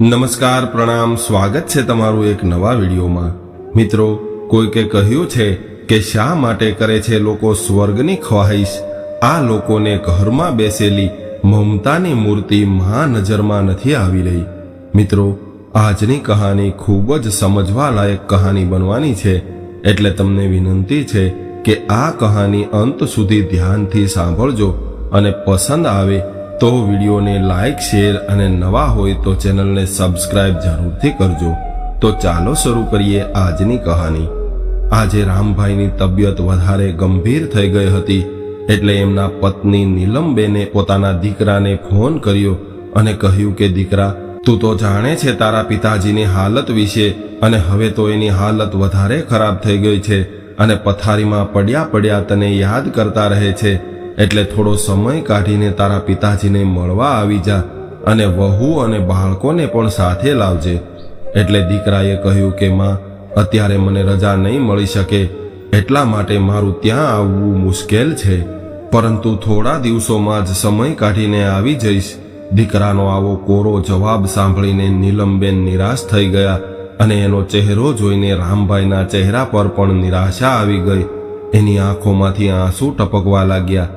નમસ્કાર, પ્રણામ, સ્વાગત છે તમારું એક નવા વિડીયોમાં. મિત્રો, કોઈકે કહ્યું છે કે શા માટે કરે છે લોકો સ્વર્ગની ખ્વાહિશ? આ લોકોને ઘરમાં બેસેલી મમતાની મૂર્તિ મહા નજરમાં નથી આવી રહી. મિત્રો, આજની કહાની ખૂબ જ સમજવા લાયક કહાની બનવાની છે. એટલે તમને વિનંતી છે કે આ કહાની અંત સુધી ધ્યાનથી સાંભળજો અને પસંદ આવે તો વિડીયોને લાઇક શેર અને નવા હોય તો ચેનલને સબસ્ક્રાઇબ જરૂરથી કરજો. તો ચાલો શરૂ કરીએ આજની કહાની. આજે રામભાઈની તબિયત વધારે ગંભીર થઈ ગઈ હતી, એટલે એમના પત્ની નીલમબેને પોતાના દીકરાને ફોન કર્યો અને કહ્યું કે, દીકરા, તું તો જાણે છે તારા પિતાજીની હાલત વિશે અને હવે તો એની હાલત વધારે ખરાબ થઈ ગઈ છે અને પથારીમાં પડ્યા પડ્યા તને યાદ કરતા રહે છે. એટલે થોડો સમય કાઢીને તારા પિતાજીને મળવા આવી જા અને વહુ અને બાળકોને પણ સાથે લાવજે. એટલે દીકરાએ કહ્યું કે, માં, અત્યારે મને રજા નહીં મળી શકે, એટલા માટે મારું ત્યાં આવવું મુશ્કેલ છે. પરંતુ થોડા દિવસોમાં જ સમય કાઢીને આવી જઈશ. દીકરાનો આવો કોરો જવાબ સાંભળીને નીલમબેન નિરાશ થઈ ગયા અને એનો ચહેરો જોઈને રામભાઈના ચહેરા પર પણ નિરાશા આવી ગઈ. એની આંખોમાંથી આંસુ ટપકવા લાગ્યા.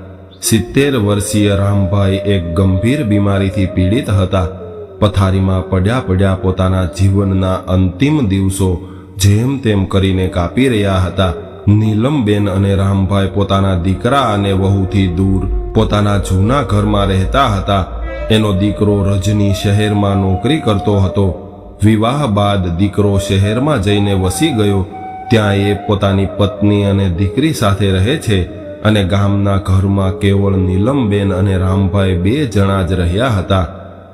સિત્તેર વર્ષીય રામભાઈ એક ગંભીર બીમારીથી પીડિત હતા. પથારીમાં પડ્યા પડ્યા પોતાના જીવનના અંતિમ દિવસો જેમ તેમ કરીને કાપી રહ્યા હતા. નીલમબેન અને રામભાઈ પોતાના દીકરા અને વહુથી દૂર પોતાના જૂના ઘરમાં રહેતા હતા. એનો દીકરો રજની શહેરમાં નોકરી કરતો હતો. વિવાહ બાદ દીકરો શહેરમાં જઈને વસી ગયો. ત્યાં એ પોતાની પત્ની અને દીકરી સાથે રહે છે. અને ગામના ઘરમાં કેવળ નીલમબેન અને રામભાઈ બે જણા જ રહ્યા હતા.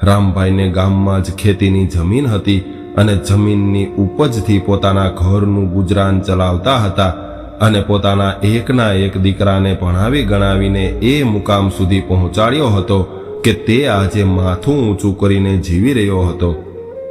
રામભાઈને ગામમાં જ ખેતીની જમીન હતી અને જમીનની ઉપજથી પોતાના ઘરનું ગુજરાન ચલાવતા હતા અને પોતાના એકના એક દીકરાને ભણાવી ગણાવીને એ મુકામ સુધી પહોંચાડ્યો હતો કે તે આજે માથું ઊંચું કરીને જીવી રહ્યો હતો.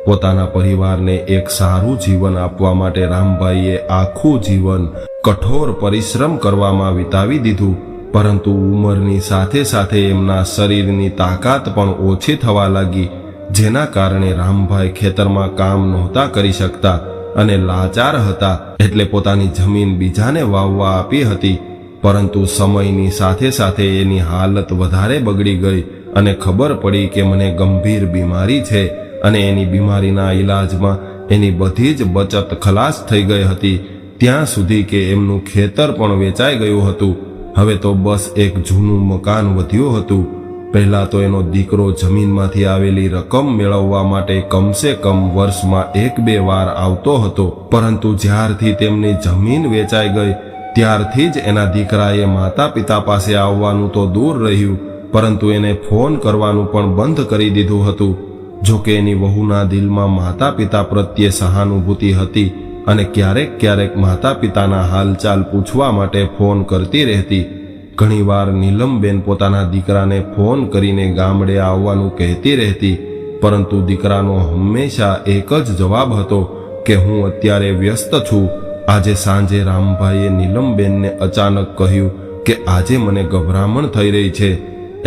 પોતાના પરિવારને એક સારું જીવન આપવા માટે રામભાઈએ આખું જીવન કઠોર પરિશ્રમ કરવામાં વિતાવી દીધું. પરંતુ ઉંમરની સાથે સાથે એમના શરીરની તાકાત પણ ઓછી થવા લાગી, જેના કારણે રામભાઈ ખેતરમાં કામ નહોતા કરી શકતા અને લાચાર હતા એટલે પોતાની જમીન બીજાને વાવવા આપી હતી. પરંતુ સમયની સાથે સાથે એની હાલત વધારે બગડી ગઈ અને ખબર પડી કે મને ગંભીર બીમારી છે અને એની બીમારીના ઈલાજમાં એની બધી જ બચત ખલાસ થઈ ગઈ હતી. ત્યાં સુધી કે એમનું ખેતર પણ વેચાઈ ગયું હતું. હવે તો બસ એક જૂનું મકાન વધ્યું હતું. પહેલાં તો એનો દીકરો જમીનમાંથી આવેલી રકમ મેળવવા માટે કમસે કમ વર્ષમાં એક બે વાર આવતો હતો. પરંતુ જ્યારથી તેમની જમીન વેચાઈ ગઈ, ત્યારથી જ એના દીકરાએ માતા પિતા પાસે આવવાનું તો દૂર રહ્યું, પરંતુ એને ફોન કરવાનું પણ બંધ કરી દીધું હતું. જોકે એની વહુના દિલમાં માતા પિતા પ્રત્યે સહાનુભૂતિ હતી અને ક્યારેક ક્યારેક માતા પિતાના હાલચાલ પૂછવા માટે ફોન કરતી રહેતી. ઘણીવાર નીલમબેન પોતાના દીકરાને ફોન કરીને ગામડે આવવાનું કહેતી રહેતી, પરંતુ દીકરાનો હંમેશા એક જ જવાબ હતો કે હું અત્યારે વ્યસ્ત છું. આજે સાંજે રામભાઈએ નીલમબેનને અચાનક કહ્યું કે આજે મને ગભરામણ થઈ રહી છે,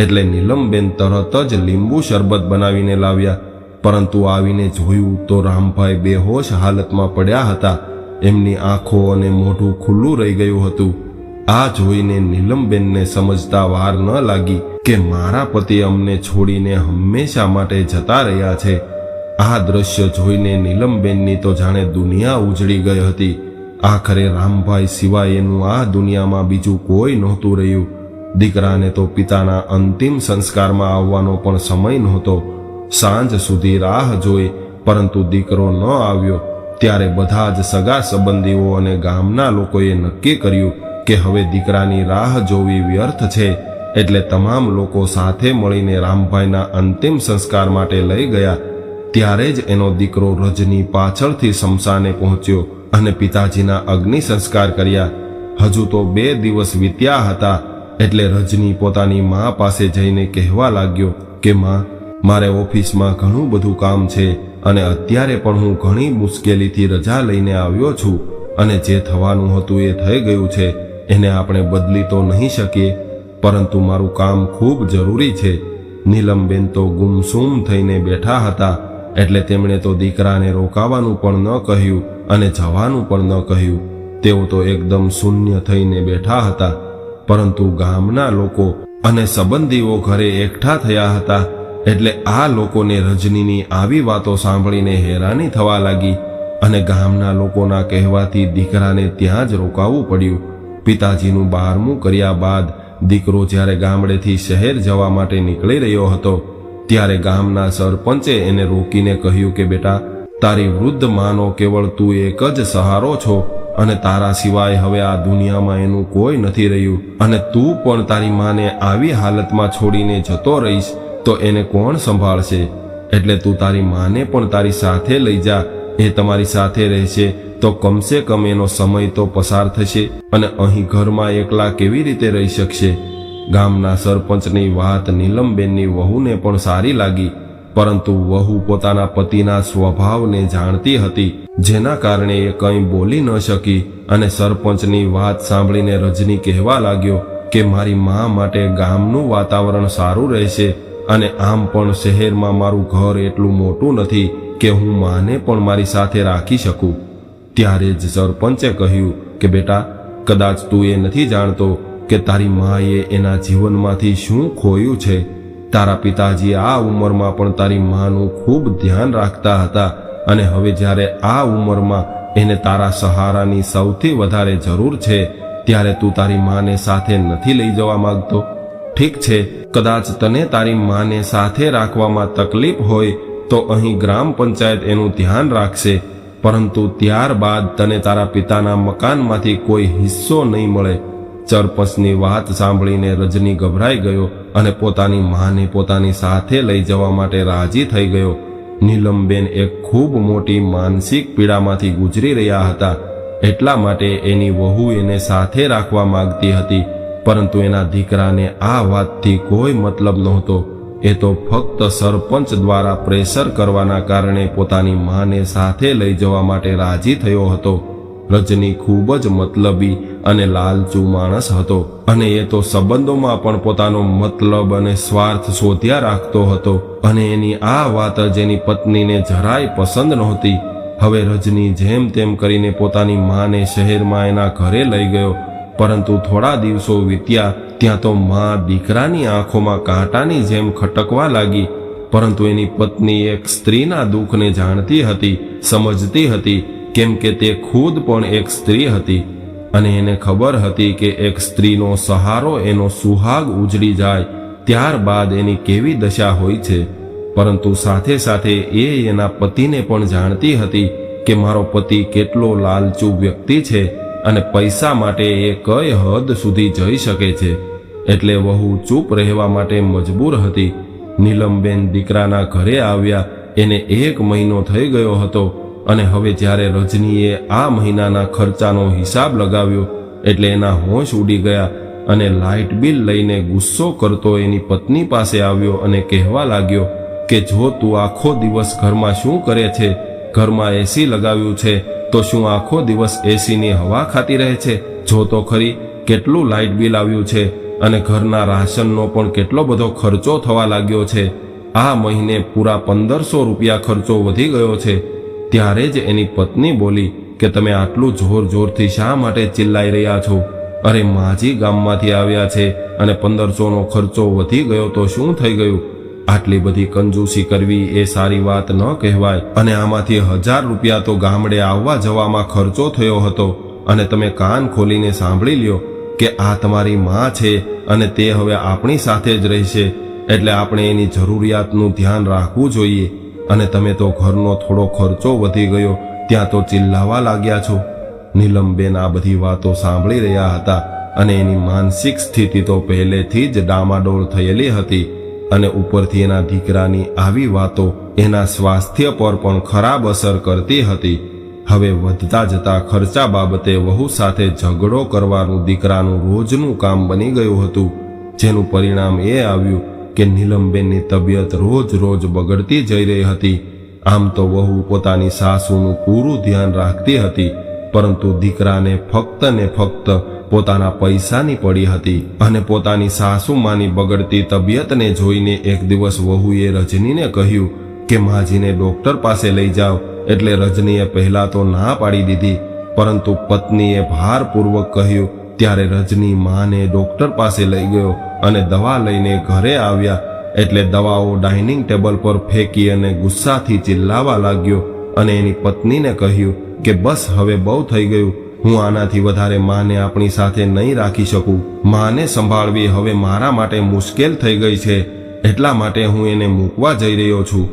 એટલે નીલમબેન તરત જ લીંબુ શરબત બનાવીને લાવ્યા. પરંતુ આવીને જોયું તો રામભાઈ બેહોશ હાલતમાં પડ્યા હતા. એમની આંખો અને મોઢું ખુલ્લું રહી ગયું હતું. આ જોઈને નીલમબેનને સમજતા વાર ન લાગી કે મારા પતિ અમને છોડીને હંમેશા માટે જતા રહ્યા છે. આ દ્રશ્ય જોઈને નીલમબેનની તો જાણે દુનિયા ઉજળી ગઈ હતી. આખરે રામભાઈ સિવાય એનું આ દુનિયામાં બીજું કોઈ નહોતું રહ્યું. દીકરાને તો પિતાના અંતિમ સંસ્કારમાં આવવાનો પણ સમય નહોતો. સાંજ સુધી રાહ જોઈ, પરંતુ દીકરો ન આવ્યો. ત્યારે બધા જ સગા સંબંધીઓ અને ગામના લોકોએ નક્કી કર્યું કે હવે દીકરાની રાહ જોવી વ્યર્થ છે, એટલે તમામ લોકો સાથે મળીને રામભાઈના અંતિમ સંસ્કાર માટે લઈ ગયા. ત્યારે જ એનો દીકરો રજની પાછળથી શમશાને પહોંચ્યો અને પિતાજીના અગ્નિ સંસ્કાર કર્યા. હજુ તો બે દિવસ વીત્યા હતા, એટલે રજની પોતાની મા પાસે જઈને કહેવા લાગ્યો કે, માં મારે ઓફિસમાં ઘણું બધું કામ છે અને અત્યારે પણ હું ઘણી મુશ્કેલીથી રજા લઈને આવ્યો છું અને જે થવાનું હતું એ થઈ ગયું છે, એને આપણે બદલી તો નહીં શકીએ, પરંતુ મારું કામ ખૂબ જરૂરી છે. નીલમબેન તો ગુમસુમ થઈને બેઠા હતા, એટલે તેમણે તો દીકરાને રોકાવાનું પણ ન કહ્યું અને જવાનું પણ ન કહ્યું. તેઓ તો એકદમ શૂન્ય થઈને બેઠા હતા, પરંતુ ગામના લોકો અને સંબંધીઓ ઘરે એકઠા થયા હતા એટલે આ લોકોને રજનીની આવી વાતો સાંભળીને હેરાની થવા લાગી અને ગામના લોકોના કહેવાથી દીકરાને ત્યાં જ રોકાવું પડ્યું. પિતાજીનું બારમું કર્યા બાદ દીકરો જ્યારે ગામડેથી શહેર જવા માટે નીકળી રહ્યો હતો, ત્યારે ગામના સરપંચે એને રોકીને કહ્યું કે, બેટા, તારી વૃદ્ધ માનો કેવળ તું એક જ સહારો છો અને તારા સિવાય હવે આ દુનિયામાં એનું કોઈ નથી રહ્યું અને તું પણ તારી માને આવી હાલતમાં છોડીને જતો રહીશ. તો એને કોણ સંભાળશે? એટલે તું તારી માને પણ તારી સાથે લઈ જા. એ તમારી સાથે રહેશે, તો કમસે કમ એનો સમય તો પસાર થશે અને અહીં ઘરમાં એકલા કેવી રીતે રહી શકશે? ગામના સરપંચની વાત નીલમબેનની વહુને પણ સારી લાગી, પરંતુ વહુ પોતાના પતિના સ્વભાવને જાણતી હતી, જેના કારણે એ કંઈ બોલી ન શકી અને સરપંચની વાત સાંભળીને રજની કહેવા લાગ્યો કે મારી મા માટે ગામનું વાતાવરણ સારું રહેશે અને આમ પણ શહેરમાં મારું ઘર એટલું મોટું નથી કે હું માને પણ મારી સાથે રાખી શકું. ત્યારે જ સરપંચે કહ્યું કે, બેટા, કદાચ તું એ નથી જાણતો કે તારી માએ એના જીવનમાંથી શું ખોયું છે? તારા પિતાજી આ ઉંમરમાં પણ તારી માનું ખૂબ ધ્યાન રાખતા હતા અને હવે જ્યારે આ ઉંમરમાં એને તારા સહારાની સૌથી વધારે જરૂર છે, ત્યારે તું તારી માને સાથે નથી લઈ જવા માંગતો. ઠીક છે. કદાચ તને તારી માને સાથે રાખવામાં તકલીફ હોય તો અહીં ગ્રામ પંચાયત એનું ધ્યાન રાખશે. પરંતુ ત્યારબાદ તને તારા પિતાના મકાનમાંથી કોઈ હિસ્સો નહીં મળે. ચરપસની વાત સાંભળીને રજની ગભરાઈ ગયો અને પોતાની માને પોતાની સાથે લઈ જવા માટે રાજી થઈ ગયો. નીલમબેન એક ખૂબ મોટી માનસિક પીડામાંથી ગુજરી રહ્યા હતા. એટલા માટે એની વહુ એને સાથે રાખવા માંગતી હતી. પરંતુ એના દીકરાને આ વાતથી કોઈ મતલબ નહોતો. એ તો ફક્ત સરપંચ દ્વારા પ્રેશર કરવાના કારણે પોતાની માને સાથે લઈ જવા માટે રાજી થયો હતો. રજની ખૂબ જ મતલબી અને લાલચુ માણસ હતો અને એ તો સંબંધોમાં પણ પોતાનો મતલબ અને સ્વાર્થ શોધ્યા રાખતો હતો અને એની આ વાત જ એની પત્નીને જરાય પસંદ નહોતી. હવે રજની જેમ તેમ કરીને પોતાની માને શહેરમાં એના ઘરે લઈ ગયો પરંતુ થોડા દિવસો વીત્યા, ત્યાં તો મા દીકરાની આંખોમાં કાંટાની જેમ ખટકવા લાગી. પરંતુ એની પત્ની એક સ્ત્રીના દુઃખને જાણતી હતી, સમજતી હતી, કેમ કે તે ખુદ પણ એક સ્ત્રી હતી. અને એને ખબર હતી કે એક સ્ત્રીનો સહારો એનો સુહાગ ઉજળી જાય, ત્યારબાદ એની કેવી દશા હોય છે. પરંતુ સાથે સાથે એ એના પતિને પણ જાણતી હતી કે મારો પતિ કેટલો લાલચુ વ્યક્તિ છે. અને પૈસા માટે એ કઈ હદ સુધી જઈ શકે છે? એટલે વહુ ચૂપ રહેવા માટે મજબૂર હતી. નીલમબેન દીકરાના ઘરે આવ્યા, એને એક મહિનો થઈ ગયો હતો અને હવે જ્યારે રજનીએ આ મહિનાના ખર્ચાનો હિસાબ લગાવ્યો, એટલે એના હોશ ઉડી ગયા અને લાઇટ બિલ લઈને ગુસ્સો કરતો એની પત્ની પાસે આવ્યો અને કહેવા લાગ્યો કે જો તું આખો દિવસ ઘરમાં શું કરે છે? ઘરમાં એસી લગાવ્યું છે તો શું આખો દિવસ એસીની હવા ખાતી રહે છે? જો તો ખરી, કેટલું લાઇટ બિલ આવ્યું છે? અને ઘરના રાશનનો પણ કેટલો બધો ખર્ચો થવા લાગ્યો છે? આ મહિને પૂરા પંદરસો રૂપિયા ખર્ચો વધી ગયો છે. ત્યારે જ એની પત્ની બોલી કે તમે આટલું જોર જોરથી શા માટે ચિલ્લાઈ રહ્યા છો? અરે માજી ગામમાંથી આવ્યા છે અને પંદરસોનો ખર્ચો વધી ગયો તો શું થઈ ગયું? આટલી બધી કંજૂસી કરવી એ સારી વાત ન કહેવાય. અને આમાંથી હજાર રૂપિયા તો ગામડે આવવા જવામાં ખર્ચો થયો હતો. અને તમે કાન ખોલીને સાંભળી લ્યો કે આ તમારી માં છે અને તે હવે આપણી સાથે જ રહેશે. એટલે આપણે એની જરૂરિયાતનું ધ્યાન રાખવું જોઈએ. અને તમે તો ઘરનો થોડો ખર્ચો વધી ગયો, ત્યાં તો ચિલ્લાવા લાગ્યા છો. નીલમબેન આ બધી વાતો સાંભળી રહ્યા હતા અને એની માનસિક સ્થિતિ તો પહેલેથી જ ડામાડોળ થયેલી હતી. અને ઉપરથી એના દીકરાની આવી વાતો એના સ્વાસ્થ્ય પર પણ ખરાબ અસર કરતી હતી. હવે વધતા જતા ખર્ચા બાબતે વહુ સાથે ઝઘડો કરવાનું દીકરાનું રોજનું કામ બની ગયું હતું. જેનું પરિણામ એ આવ્યું કે નીલમબેનની તબિયત રોજ રોજ બગડતી જઈ રહી હતી. આમ તો વહુ પોતાની સાસુનું પૂરું ધ્યાન રાખતી હતી, પરંતુ દીકરાને ફક્ત ને ફક્ત પોતાના પૈસાની પડી હતી અને પોતાની સાસુમાની બગડતી તબિયતને જોઈને એક દિવસ વહુએ રજનીને કહ્યું કે માજીને ડોક્ટર પાસે લઈ જાઓ. એટલે રજનીએ પહેલા તો ના પાડી દીધી, પરંતુ પત્નીએ ભારપૂર્વક કહ્યું, ત્યારે રજની માને ડોક્ટર પાસે લઈ ગયો અને દવા લઈને ઘરે આવ્યા. એટલે દવાઓ ડાઇનિંગ ટેબલ પર ફેંકી અને ગુસ્સાથી ચિલ્લાવા લાગ્યો અને એની પત્નીને કહ્યું કે બસ હવે બહુ થઈ ગયું. હું આનાથી વધારે માને આપણી સાથે નહીં રાખી શકું. માને સંભાળવી હવે મારા માટે મુશ્કેલ થઈ ગઈ છે, એટલા માટે હું એને મૂકવા જઈ રહ્યો છું.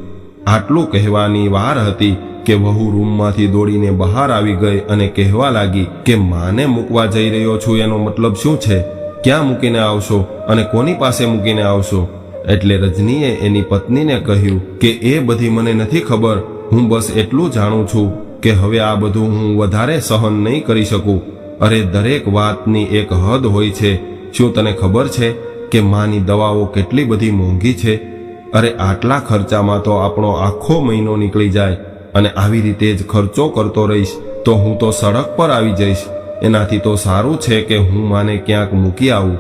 આટલું કહેવાની વાર હતી કે વહુ રૂમમાંથી દોડીને બહાર આવી ગઈ અને કહેવા લાગી કે માને મૂકવા જઈ રહ્યો છું એનો મતલબ શું છે? ક્યાં મૂકીને આવશો અને કોની પાસે મૂકીને આવશો? એટલે રજનીએ એની પત્નીને કહ્યું કે એ બધી મને નથી ખબર, હું બસ એટલું જાણું છું. કે હવે આ બધું હું વધારે સહન નહીં કરી શકું. અરે, દરેક વાતની એક હદ હોય છે. શું તને ખબર છે કે માની દવાઓ કેટલી બધી મોંઘી છે? અરે, આટલા ખર્ચામાં તો આપણો આખો મહિનો નીકળી જાય અને આવી રીતે જ ખર્ચો કરતો રહીશ, તો હું તો સડક પર આવી જઈશ. એનાથી તો સારું છે કે હું માને ક્યાંક મૂકી આવું.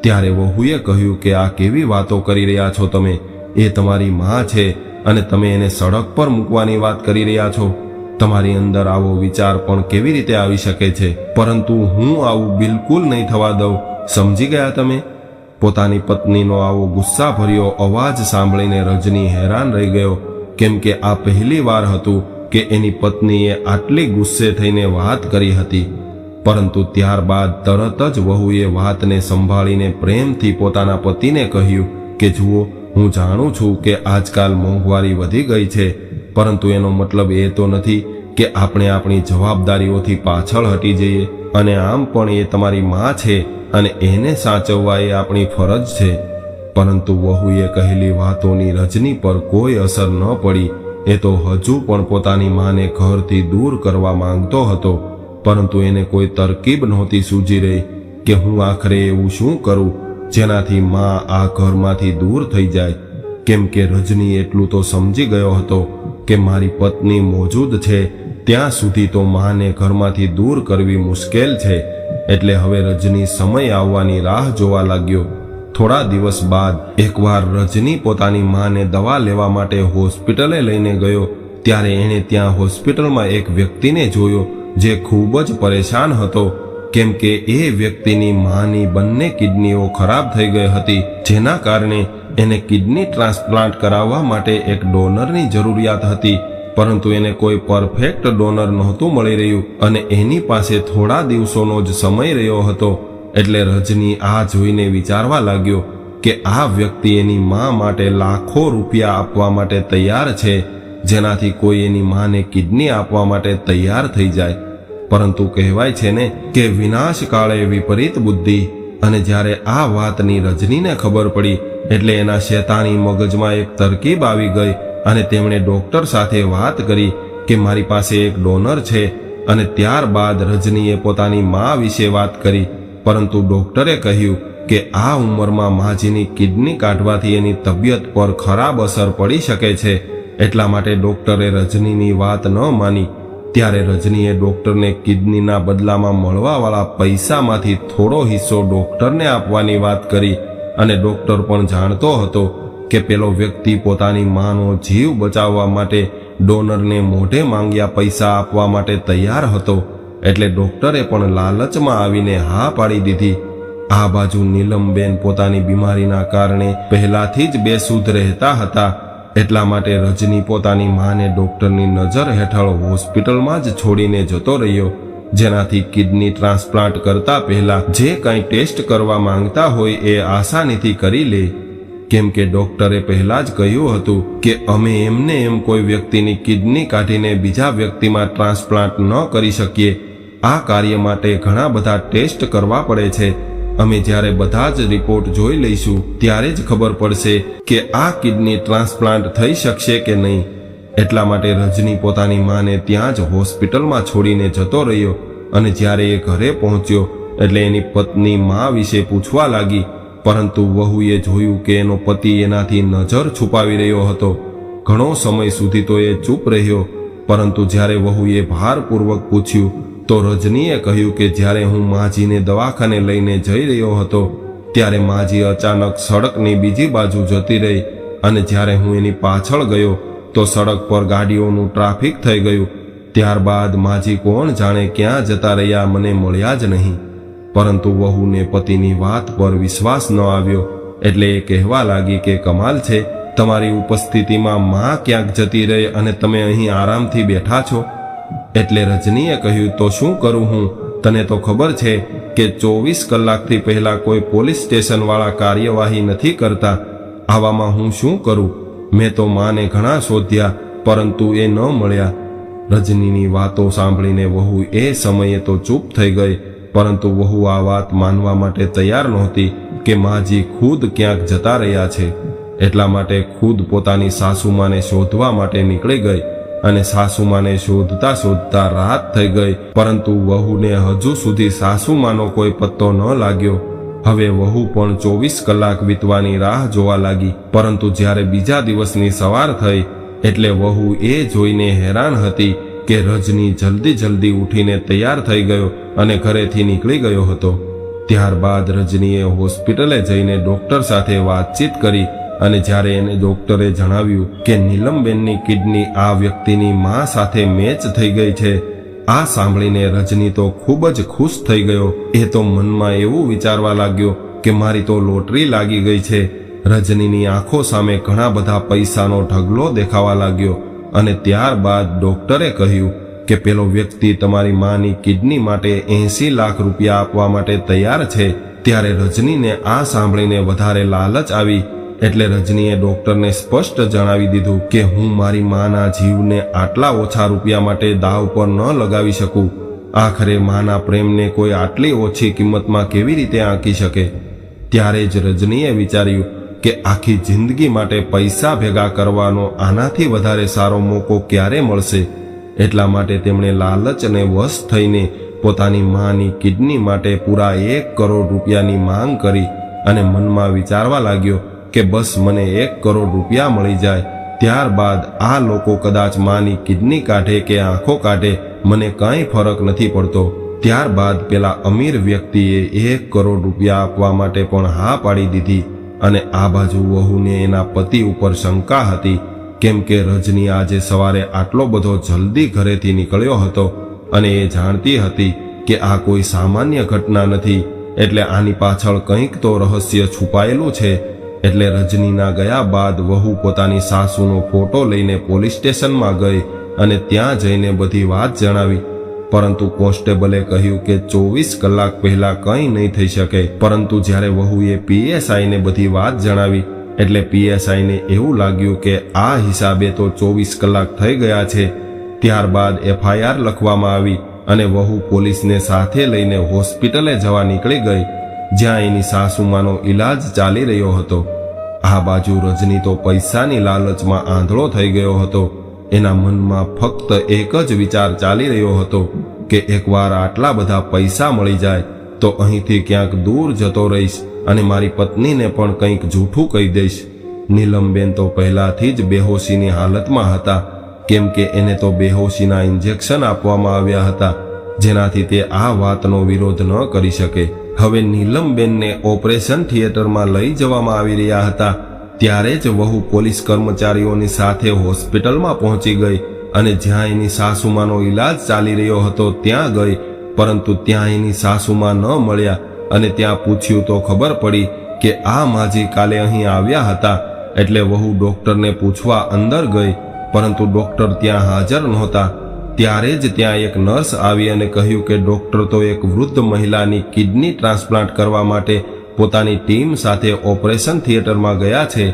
ત્યારે વહુએ કહ્યું કે આ કેવી વાતો કરી રહ્યા છો તમે? એ તમારી માં છે અને તમે એને સડક પર મૂકવાની વાત કરી રહ્યા છો. તમારી અંદર આવો વિચાર પણ કેવી રીતે આવી શકે છે? પરંતુ હું આવું બિલકુલ નહીં થવા દઉં. સમજી ગયા તમે? પોતાની પત્નીનો આવો ગુસ્સાભર્યો અવાજ સાંભળીને રજની હેરાન રહી ગયો. કેમ કે આ પહેલી વાર હતું કે એની પત્નીએ આટલી ગુસ્સે થઈને વાત કરી હતી. પરંતુ ત્યારબાદ તરત જ વહુએ વાતને સંભાળીને પ્રેમથી પોતાના પતિને કહ્યું કે, જુઓ, હું જાણું છું કે આજકાલ મોંઘવારી વધી ગઈ છે. પરંતુ એનો મતલબ એ તો નથી કે આપણે આપણી જવાબદારીઓથી પાછળ હટી જઈએ અને આમ પણ એ તમારી માં છે અને એને સાચવવા એ આપણી ફરજ છે. પરંતુ વહુએ કહેલી વાતોની રજની પર કોઈ અસર ન પડી. એ તો હજુ પણ પોતાની માને ઘરથી દૂર કરવા માંગતો હતો. પરંતુ એને કોઈ તરકીબ નહોતી સૂજી રહી કે હું આખરે એવું શું કરું? જેનાથી માં આ ઘરમાંથી દૂર થઈ જાય. કેમ કે રજની એટલું તો સમજી ગયો હતો. કે મારી પત્ની મોજૂદ છે, ત્યાં સુધી તો માને ઘરમાંથી દૂર કરવી મુશ્કેલ છે. એટલે હવે રજની સમય આવવાની રાહ જોવા લાગ્યો. થોડા દિવસ બાદ એકવાર રજની પોતાની માને દવા લેવા માટે હોસ્પિટલે લઈને ગયો, ત્યારે એણે ત્યાં હોસ્પિટલમાં એક વ્યક્તિને જોયો, જે ખૂબ જ પરેશાન હતો. કેમ કે એ વ્યક્તિની માની બંને કિડનીઓ ખરાબ થઈ ગઈ હતી, જેના કારણે એને કિડની ટ્રાન્સપ્લાન્ટ કરાવવા માટે એક ડોનરની જરૂરિયાત હતી, પરંતુ એને કોઈ પરફેક્ટ ડોનર નહોતું મળી રહ્યું અને એની પાસે થોડા દિવસોનો જ સમય રહ્યો હતો. એટલે રજની આ જોઈને વિચારવા લાગ્યો કે આ વ્યક્તિ એની મા માટે લાખો રૂપિયા આપવા માટે તૈયાર છે, જેનાથી કોઈ એની માને કિડની આપવા માટે તૈયાર થઈ જાય. પરંતુ કહેવાય છે ને કે વિનાશ કાળે વિપરીત બુદ્ધિ, અને જ્યારે આ વાતની રજનીને ખબર પડી એટલે એના શેતાની મગજમાં એક તરકીબ આવી ગઈ અને તેમણે ડોક્ટર સાથે વાત કરી કે મારી પાસે એક ડોનર છે અને ત્યારબાદ રજનીએ પોતાની મા વિશે વાત કરી, પરંતુ ડોક્ટરે કહ્યું કે આ ઉંમરમાં માજીની કિડની કાઢવાથી એની તબિયત પર ખરાબ અસર પડી શકે છે, એટલા માટે ડોક્ટરે રજનીની વાત ન માની. ત્યારે રજનીએ ડોક્ટરને કિડનીના બદલામાં મળવાવાળા પૈસામાંથી થોડો હિસ્સો ડોક્ટરને આપવાની વાત કરી અને ડોક્ટર પણ જાણતો હતો કે પેલો વ્યક્તિ પોતાની માનો જીવ બચાવવા માટે ડોનરને મોઢે માંગ્યા પૈસા આપવા માટે તૈયાર હતો. એટલે ડોક્ટરે પણ લાલચમાં આવીને હા પાડી દીધી. આ બાજુ નીલમબેન પોતાની બીમારીના કારણે પહેલાથી જ બેસુધ રહેતા હતા. એટલા માટે રજની પોતાની માને ડોક્ટરની નજર હેઠળ હોસ્પિટલમાં જ છોડીને જતો રહ્યો. જેનાથી કિડની ટ્રાન્સપ્લાન્ટ કરતા પહેલા જે કંઈ ટેસ્ટ કરવા માંગતા હોય એ આસાનીથી કરી લે. કેમ કે ડોક્ટરે પહેલા જ કહ્યું હતું કે અમે એમને એમ કોઈ વ્યક્તિની કિડની કાઢીને બીજા વ્યક્તિમાં ટ્રાન્સપ્લાન્ટ ન કરી શકીએ. આ કાર્ય માટે ઘણા બધા ટેસ્ટ કરવા પડે છે. અમે જ્યારે બધા જ રિપોર્ટ જોઈ લઈશું, ત્યારે જ ખબર પડશે કે આ કિડની ટ્રાન્સપ્લાન્ટ થઈ શકશે કે નહીં. એટલા માટે રજની પોતાની માને ત્યાં જ હોસ્પિટલમાં છોડીને જતો રહ્યો અને જ્યારે એ ઘરે પહોંચ્યો એટલે એની પત્ની મા વિશે પૂછવા લાગી. પરંતુ વહુએ જોયું કે એનો પતિ એનાથી નજર છુપાવી રહ્યો હતો. ઘણો સમય સુધી તો એ ચૂપ રહ્યો. પરંતુ જ્યારે વહુએ ભારપૂર્વક પૂછ્યું, તો રજનીએ કહ્યું કે જ્યારે હું માજીને દવાખાને લઈને જઈ રહ્યો હતો, ત્યારે માજી અચાનક સડકની બીજી બાજુ જતી રહી અને જ્યારે હું એની પાછળ ગયો તો સડક પર ગાડીઓનું ટ્રાફિક થઈ ગયું. ત્યારબાદ માજી કોણ જાણે ક્યાં જતા રહ્યા મને મળ્યા જ નહીં. પરંતુ વહુને પતિની વાત પર વિશ્વાસ ન આવ્યો. એટલે એ કહેવા લાગી કે કમાલ છે, તમારી ઉપસ્થિતિમાં માં ક્યાંક જતી રહે અને તમે અહીં આરામથી બેઠા છો. એટલે રજનીએ કહ્યું, તો શું કરું હું? તને તો ખબર છે કે ચોવીસ કલાકથી પહેલા કોઈ પોલીસ સ્ટેશનવાળા કાર્યવાહી નથી કરતા. આવામાં હું શું કરું? મેં તો માને ઘણા શોધ્યા, પરંતુ એ ન મળ્યા. રજનીની વાતો સાંભળીને વહુ એ સમયે તો ચૂપ થઈ ગઈ, પરંતુ વહુ આ વાત માનવા માટે તૈયાર નહોતી કે માજી ખુદ ક્યાંક જતા રહ્યા છે. એટલા માટે ખુદ પોતાની સાસુમાને શોધવા માટે નીકળી ગઈ અને સાસુમાને શોધતા શોધતા રાત થઈ ગઈ, પરંતુ વહુને હજુ સુધી સાસુમાનો કોઈ પત્તો ન લાગ્યો. હવે વહુ પણ ચોવીસ કલાક વીતવાની રાહ જોવા લાગી. પરંતુ જ્યારે બીજા દિવસની સવાર થઈ, એટલે વહુ એ જોઈને હેરાન હતી કે રજની જલ્દી જલ્દી ઉઠીને તૈયાર થઈ ગયો અને ઘરેથી નીકળી ગયો હતો. ત્યારબાદ રજનીએ હોસ્પિટલે જઈને ડોક્ટર સાથે વાતચીત કરી અને જ્યારે એને ડોક્ટરે જણાવ્યું કે નીલમબેનની કિડની આ વ્યક્તિની મા સાથે મેચ થઈ ગઈ છે આ સાંભળીને રજની તો ખૂબ જ ખુશ થઈ ગયો. એ તો મનમાં એવું વિચારવા લાગ્યો કે મારી તો લોટરી લાગી ગઈ છે. રજનીની આંખો સામે ઘણા બધા પૈસાનો ઢગલો દેખાવા લાગ્યો અને ત્યારબાદ ડોક્ટરે કહ્યું કે પેલો વ્યક્તિ તમારી માની કિડની માટે એંસી લાખ રૂપિયા આપવા માટે તૈયાર છે. ત્યારે રજનીને આ સાંભળીને વધારે લાલચ આવી એટલે રજનીએ ડૉક્ટરને સ્પષ્ટ જણાવી દીધું કે હું મારી માના જીવને આટલા ઓછા રૂપિયા માટે દાવ પર ન લગાવી શકું. આખરે માના પ્રેમને કોઈ આટલી ઓછી કિંમતમાં કેવી રીતે આંકી શકે? ત્યારે જ રજનીએ વિચાર્યું કે આખી જિંદગી માટે પૈસા ભેગા કરવાનો આનાથી વધારે સારો મોકો ક્યારે મળશે? એટલા માટે તેમણે લાલચને વશ થઈને પોતાની માની કિડની માટે પૂરા એક કરોડ રૂપિયાની માંગ કરી અને મનમાં વિચારવા લાગ્યો કે બસ મને એક કરોડ રૂપિયા મળી જાય. ત્યારબાદ આ લોકો કદાચ માની કિડની કાઢે કે આંખો કાઢે, મને કાંઈ ફરક નથી પડતો. ત્યારબાદ પેલા અમીર વ્યક્તિએ એક કરોડ રૂપિયા આપવા માટે પણ હા પાડી દીધી અને આ બાજુ વહુને એના પતિ ઉપર શંકા હતી, કેમ કે રજની આજે સવારે આટલો બધો જલ્દી ઘરેથી નીકળ્યો હતો અને એ જાણતી હતી કે આ કોઈ સામાન્ય ઘટના નથી, એટલે આની પાછળ કંઈક તો રહસ્ય છુપાયેલું છે. એટલે રજનીના ગયા બાદ વહુ પોતાની સાસુનો ફોટો લઈને પોલીસ સ્ટેશનમાં ગઈ અને ત્યાં જઈને બધી વાત જણાવી. પરંતુ કોન્સ્ટેબલે કહ્યું કે ચોવીસ કલાક પહેલા કંઈ નહીં થઈ શકે. પરંતુ જ્યારે વહુએ પીએસઆઈને બધી વાત જણાવી, એટલે પીએસઆઈને એવું લાગ્યું કે આ હિસાબે તો ચોવીસ કલાક થઈ ગયા છે. ત્યારબાદ એફઆઈઆર લખવામાં આવી અને વહુ પોલીસને સાથે લઈને હોસ્પિટલે જવા નીકળી ગઈ. જ્યાં એની સાસુમાનો ઈલાજ ચાલી રહ્યો હતો. આ બાજુ રજની તો પૈસાની લાલચમાં આંધળો થઈ ગયો હતો. એના મનમાં ફક્ત એક જ વિચાર ચાલી રહ્યો હતો કે એકવાર આટલા બધા પૈસા મળી જાય તો અહીંથી ક્યાંક દૂર જતો રહીશ અને મારી પત્નીને પણ કંઈક જૂઠું કહી દઈશ. નીલમબેન તો પહેલાથી જ બેહોશીની હાલતમાં હતા, કેમ કે એને તો બેહોશીના ઇન્જેક્શન આપવામાં આવ્યા હતા, જેનાથી તે આ વાતનો વિરોધ ન કરી શકે. હવે નીલમબેનને ઓપરેશન થિયેટરમાં લઈ જવામાં આવી રહ્યા હતા. ત્યારે જ વહુ પોલીસ કર્મચારીઓની સાથે હોસ્પિટલમાં પહોંચી ગઈ અને જ્યાં એની સાસુમાનો ઈલાજ ચાલી રહ્યો હતો ત્યાં ગઈ. પરંતુ ત્યાં એની સાસુમાં ન મળ્યા અને ત્યાં પૂછ્યું તો ખબર પડી કે આ માજી કાલે અહીં આવ્યા હતા. એટલે વહુ ડોક્ટરને પૂછવા અંદર ગઈ. પરંતુ ડોક્ટર ત્યાં હાજર નહોતા. ત્યારે જ ત્યાં એક નર્સ આવી અને કહ્યું કે ડૉક્ટર તો એક વૃદ્ધ મહિલાની કિડની ટ્રાન્સપ્લાન્ટ કરવા માટે પોતાની ટીમ સાથે ઓપરેશન થિયેટરમાં ગયા છે.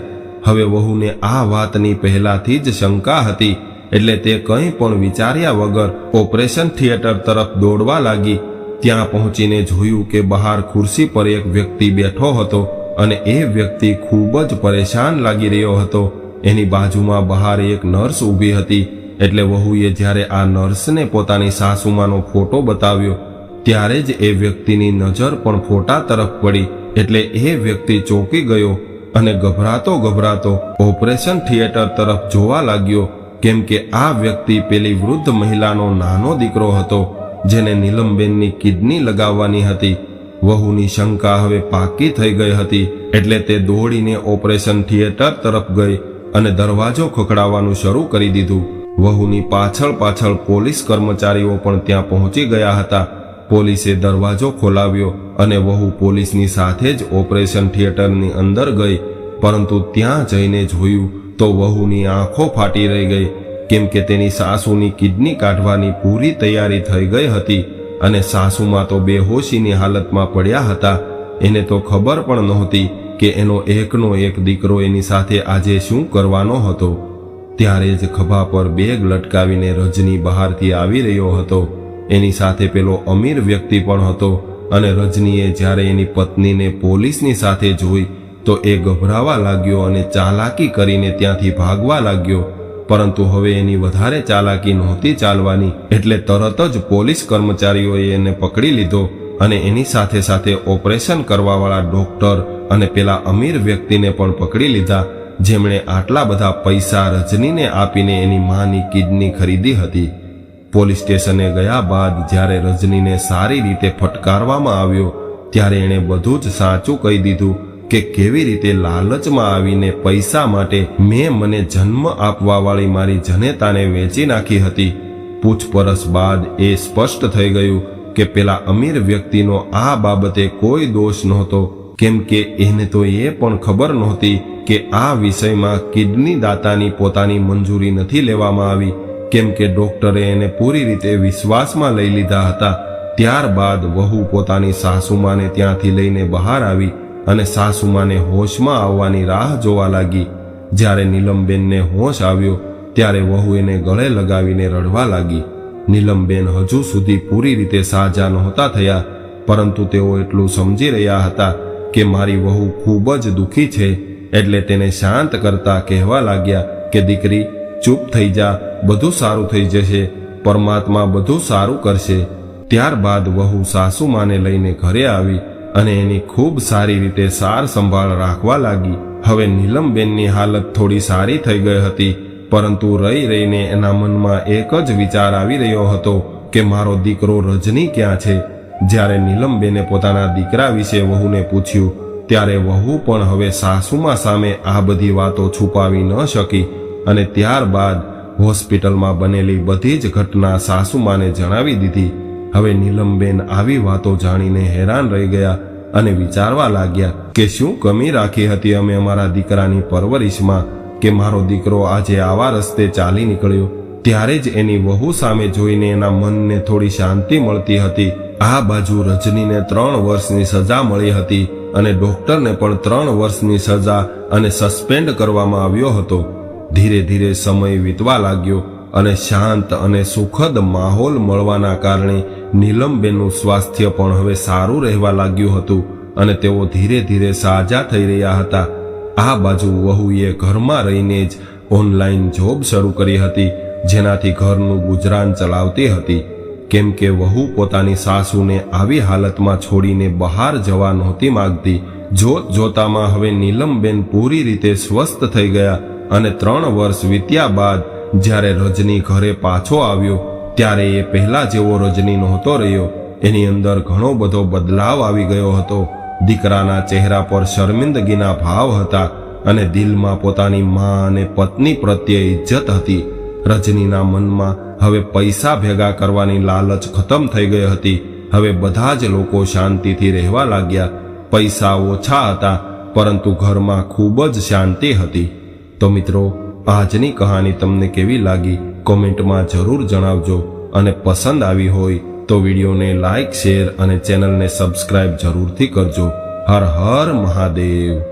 હવે વહુને આ વાતની પહેલાથી જ શંકા હતી, એટલે તે કંઈ પણ વિચાર્યા વગર ઓપરેશન થિયેટર તરફ દોડવા લાગી. ત્યાં પહોંચીને જોયું કે બહાર ખુરશી પર એક વ્યક્તિ બેઠો હતો અને એ વ્યક્તિ ખૂબ જ પરેશાન લાગી રહ્યો હતો. એની બાજુમાં બહાર એક નર્સ ઊભી હતી. એટલે વહુએ જ્યારે આ નર્સને પોતાની સાસુમાનો ફોટો બતાવ્યો, ત્યારે જ એ વ્યક્તિની નજર પણ ફોટા તરફ પડી એટલે એ વ્યક્તિ ચોંકી ગયો અને ગભરાતો ગભરાતો ઓપરેશન થિયેટર તરફ જોવા લાગ્યો, કેમ કે આ વ્યક્તિ પેલી વૃદ્ધ મહિલાનો નાનો દીકરો હતો, જેને નીલમબેનની કિડની લગાવવાની હતી. વહુની શંકા હવે પાકી થઈ ગઈ હતી એટલે તે દોડીને ઓપરેશન થિયેટર તરફ ગઈ અને દરવાજો ખખડાવવાનું શરૂ કરી દીધું. વહુની પાછળ પાછળ પોલીસ કર્મચારીઓ પણ ત્યાં પહોંચી ગયા હતા. પોલીસે દરવાજો ખોલાવ્યો અને વહુ પોલીસની સાથે જ ઓપરેશન થિયેટરની અંદર ગઈ. પરંતુ ત્યાં જઈને જોયું તો વહુની આંખો ફાટી રહી ગઈ, કેમ કે તેની સાસુની કિડની કાઢવાની પૂરી તૈયારી થઈ ગઈ હતી અને સાસુમાં તો બેહોશીની હાલતમાં પડ્યા હતા. એને તો ખબર પણ નહોતી કે એનો એકનો એક દીકરો એની સાથે આજે શું કરવાનો હતો. ત્યારે જ ખભા પર બેગ લટકાવીને રજની બહારથી આવી રહ્યો હતો. એની સાથે પેલો અમીર વ્યક્તિ પણ હતો અને રજનીએ જ્યારે એની પત્નીને પોલીસની સાથે જોઈ, તો એ ગભરાવા લાગ્યો અને ચાલાકી કરીને ત્યાંથી ભાગવા લાગ્યો. પરંતુ હવે એની વધારે ચાલાકી નહોતી ચાલવાની, એટલે તરત જ પોલીસ કર્મચારીઓએ એને પકડી લીધો અને એની સાથે સાથે ઓપરેશન કરવાવાળા ડોક્ટર અને પેલા અમીર વ્યક્તિને પણ પકડી લીધા. જેમણે આટલા બધા પૈસા રજનીને આપીને એની માની કિડની ખરીદી હતી. પોલીસ સ્ટેશને ગયા બાદ જ્યારે રજનીને સારી રીતે ફટકારવામાં આવ્યો, ત્યારે એણે બધું જ સાચું કહી દીધું કે કેવી રીતે લાલચમાં આવીને પૈસા માટે મેં મને જન્મ આપવાવાળી મારી જનેતાને વેચી નાખી હતી. પૂછપરછ બાદ એ સ્પષ્ટ થઈ ગયું કે પેલા અમીર વ્યક્તિનો આ બાબતે કોઈ દોષ નહોતો. કેમ કે એને તો એ પણ ખબર નહોતી કે આ વિષયમાં કિડની દાતાની પોતાની મંજૂરી નથી લેવામાં આવી. કેમ કે ડોક્ટરે એને પૂરી રીતે વિશ્વાસમાં લઈ લીધા હતા. ત્યારબાદ વહુ પોતાની સાસુમાને ત્યાંથી લઈને બહાર આવી અને સાસુમાને હોશમાં આવવાની રાહ જોવા લાગી. જ્યારે નીલમબેનને હોશ આવ્યો, ત્યારે વહુ એને ગળે લગાવીને રડવા લાગી. નીલમબેન હજુ સુધી પૂરી રીતે સાજા નહોતા થયા, પરંતુ તેઓ એટલું સમજી રહ્યા હતા કે મારી વહુ ખૂબ જ દુઃખી છે, એટલે તેને શાંત કરતા કહેવા લાગ્યા કે, દીકરી, ચૂપ થઈ જા, બધું સારું થઈ જશે, પરમાત્મા બધું સારું કરશે. ત્યારબાદ વહુ સાસુમાને લઈને ઘરે આવી અને એની ખૂબ સારી રીતે સાર સંભાળ રાખવા લાગી. હવે નીલમબેનની હાલત થોડી સારી થઈ ગઈ હતી, પરંતુ રહી રહીને એના મનમાં એક જ વિચાર આવી રહ્યો હતો કે, મારો દીકરો રજની ક્યાં છે? જ્યારે નીલમબેને પોતાના દીકરા વિશે વહુને પૂછ્યું, ત્યારે વહુ પણ હવે સાસુમાં સામે આ બધી વાતો છુપાવી ન શકી અને ત્યારબાદ હોસ્પિટલમાં બનેલી બધી જ ઘટના સાસુમાને જણાવી દીધી. હવે નીલમબેન આવી વાતો જાણીને હેરાન રહી ગયા અને વિચારવા લાગ્યા કે શું કમી રાખી હતી અમે અમારા દીકરાની પરવરિશમાં કે મારો દીકરો આજે આવા રસ્તે ચાલી નીકળ્યો. ત્યારે જ એની વહુ સામે જોઈને એના મનને થોડી શાંતિ મળતી હતી. આ બાજુ રજનીને ત્રણ વર્ષની સજા મળી હતી અને ડોક્ટરને પણ ત્રણ વર્ષની સજા અને સસ્પેન્ડ કરવામાં આવ્યો હતો. ધીરે ધીરે સમય વીતવા લાગ્યો અને શાંત અને સુખદ માહોલ મળવાના કારણે નીલમબેનનું સ્વાસ્થ્ય પણ હવે સારું રહેવા લાગ્યું હતું અને તેઓ ધીરે ધીરે સાજા થઈ રહ્યા હતા. આ બાજુ વહુએ ઘરમાં રહીને જ ઓનલાઈન જોબ શરૂ કરી હતી જેનાથી ઘરનું ગુજરાન ચલાવતી હતી, કેમ કે વહુ પોતાની સાસુને આવી હાલતમાં છોડીને બહાર જવા નહોતી માંગતી. જોત જોતામાં હવે નીલમબેન પૂરી રીતે સ્વસ્થ થઈ ગયા અને ત્રણ વર્ષ વીત્યા બાદ જ્યારે રજની ઘરે પાછો આવ્યો, ત્યારે એ પહેલા જેવો રજની નહોતો રહ્યો. એની અંદર ઘણો બધો બદલાવ આવી ગયો હતો. દીકરાના ચહેરા પર શર્મિંદગીના ભાવ હતા અને દિલમાં પોતાની મા અને પત્ની પ્રત્યે ઇજ્જત હતી. રજનીના મનમાં હવે પૈસા ભેગા કરવાની લાલચ ખતમ થઈ ગઈ હતી. હવે બધા જ લોકો શાંતિથી રહેવા લાગ્યા. પૈસા ઓછા હતા, પરંતુ ઘરમાં ખૂબ જ શાંતિ હતી. તો મિત્રો, આજની કહાની તમને કેવી લાગી? કોમેન્ટમાં જરૂર જણાવજો. અને પસંદ આવી હોય તો વિડીયોને લાઈક, શેર અને ચેનલને સબસ્ક્રાઇબ જરૂરથી કરજો. હર હર મહાદેવ.